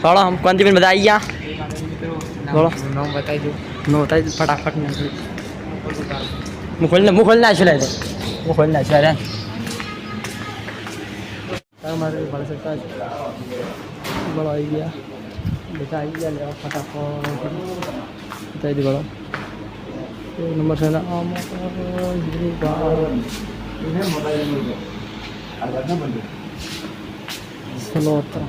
હમ કોણ બધા આવી ગયા? બોલો. નામ બતાવી દઉં નો થાય. ફટાફટ નાખી હું ખોલી હું ખોલી નાખ્યું લાગે હું ખોલી નાખ્યું અરે તમારે ભળ શકતા બળો આવી ગયા. બધા આવી ગયા લેવા ફટાફટ. બતાવી દે બળો નંબર છે ને. ચલો તો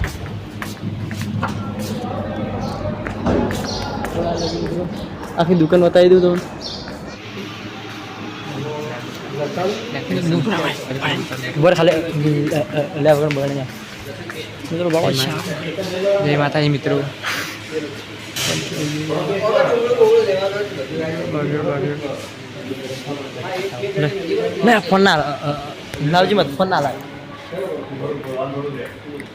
આખી દુકાન બતાવી દઉં તમને બર ખાલી લે વગર બગડે ના મિત્રો બહુ જય માતાજી મિત્રો ના ફોન ના લાવજી મત ફોન ના લાગે જોઈ શકો છો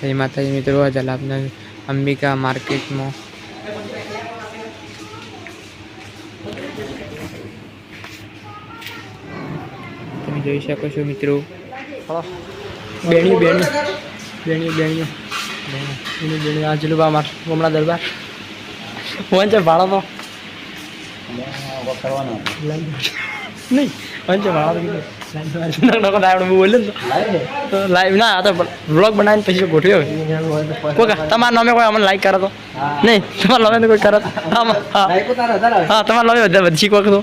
જય માતાજી મિત્રો આ જલાબના અંબિકા માર્કેટમાં તમે જોઈ શકો છો મિત્રો બેણી બેણી બેણી બેણીઓ. બેણી બેણી આ જલું બા માર ગમણા દરબાર ફોન છે, ભાડો તો. નહીં લાઈવ ના આ તો બ્લોગ બનાવીને પછી ગોઠવ્યો કોઈ તમારા નામે કોઈ અમને લાઈક કરો તો? નહીં, તમારા નામે કોઈ કરો હા તમારા નામે બધા બધી કોક તો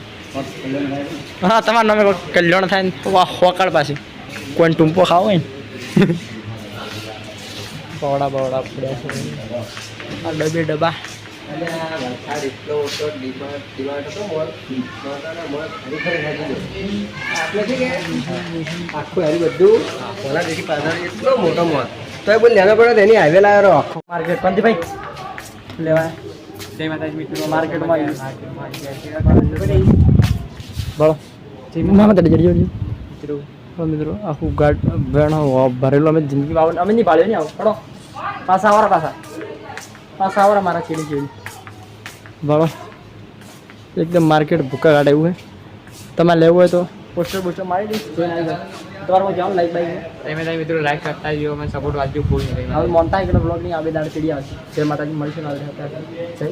હા, તમારા નામે કોઈ કલ્યાણ થાય ને હોકળ પાછી. કોઈ ટૂંપો ખાવ હોય બવડા બવડા પડ્યા છે. આ ડબે ડબ્બા આખું હારી બધું ઓલા જેથી પાછળ એટલો મોટો મોલ. તો એ બોલ લેનો પડે તેની હાઈવે લાવ્યો આખો. માર્કેટ પંથી ભાઈ લેવાય. જય માતાજી મિત્રો માર્કેટમાં બોલો. ના મત જડી જડી મિત્રો હા મિત્રો આખું ગાડ ભરેલું અમે જિંદગી આવો અમે નહીં પાડ્યો ને આવો પડો. પાછા આવરા પાછા. પાછા આવરા મારા ચીડી ચીડી. બોલો એકદમ માર્કેટ ભૂકા કાઢે એવું હે તમારે લેવું હોય તો પોસ્ટર પોસ્ટર મારી દઈશ જોઈને આવી જાઓ. તમારે જાઓ લાઈક બાઈક તમે બધા મિત્રો લાઈક કરતા જો મને સપોર્ટ વાંચજો ભૂલ નહીં. હવે મોનતા એક બ્લોગ આ આવે દાડ ચીડી આવશે. જય માતાજી મળીશું જય.